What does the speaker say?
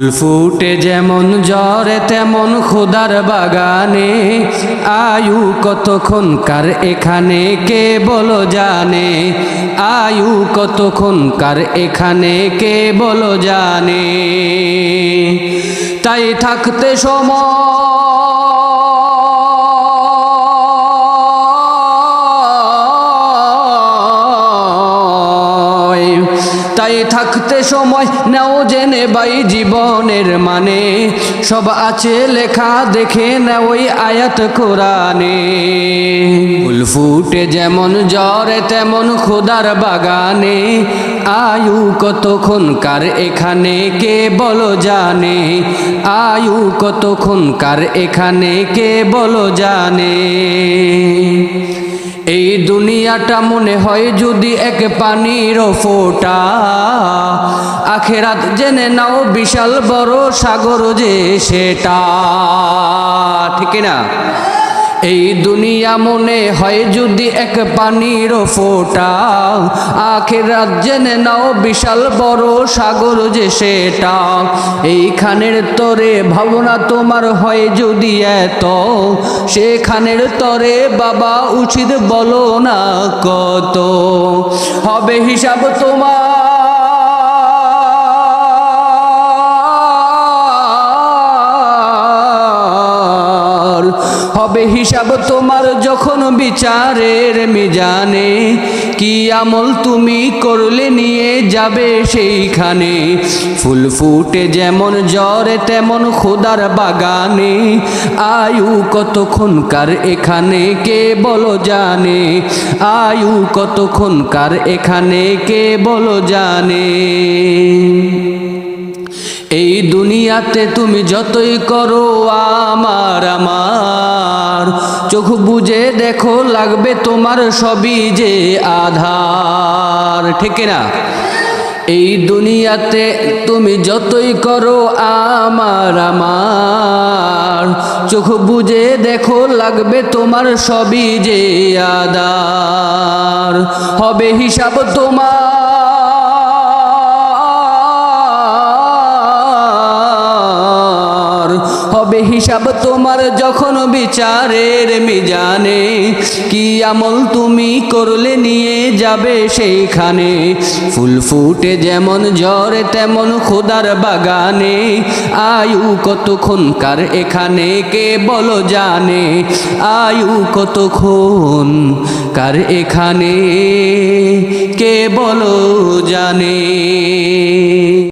ফুটে যেমন জ্বরে, তেমন খোদার বাগানে। আয়ু কতক্ষণ কার এখানে, কে বলো জানে? আয়ু কতক্ষণ কার এখানে, কে বলো জানে? তাই থাকতে সময় তাই থাকতে সময় নাও জেনে বাই জীবনের মানে। সব আছে লেখা, দেখে না ওই আয়াত কোরআনে। ফুল ফুটে যেমন জ্বরে, তেমন খোদার বাগানে। আয়ু কতক্ষণ কার এখানে, কে বলো জানে? আয়ু কতক্ষণ কার এখানে, কে বলো জানে? দুনিয়াটা মনে হয় যদি এক পানির ফোটা। আখেরাত জেনে নাও বিশাল বড় সাগর যে সেটা। ঠিক না এই দুনিয়া মনে হয় যদি এক পানির ফোটা। আখেরাত জেনে নাও বিশাল বড় সাগর যে সেটা। এইখানের তরে ভাবনা তোমার হয় যদি এত। সেখানের তরে বাবা উচিত বলো না কত। হবে হিসাব তোমার হবে হিসাব তোমার যখন বিচারের মিজানে। কি আমল তুমি করলে নিয়ে যাবে সেইখানে। ফুল ফুটে যেমন জ্বরে, তেমন খোদার বাগানে। আয়ু কতক্ষণকার এখানে, কে বলো জানে। আয়ু কতক্ষণকার এখানে, কে বলো জানে। এই দুনিয়াতে তুমি যতই করো, আমার আমার। চোখ বুঝে দেখো, লাগবে তোমার সবই যে আধার। ঠিক না এই দুনিয়াতে তুমি যতই করো, আমার আমার। চোখ বুঝে দেখো, লাগবে তোমার সবই যে আধার। হবে হিসাব তোমার। হবে হিসাব তোমার যখন বিচারের মিজানে। কি আমল তুমি করলে নিয়ে যাবে সেইখানে? ফুল ফুটে যেমন জ্বরে, তেমন খোদার বাগানে। আয়ু কতক্ষণ কার এখানে, কে বলো জানে? আয়ু কতক্ষণ কার এখানে, কে বলো জানে?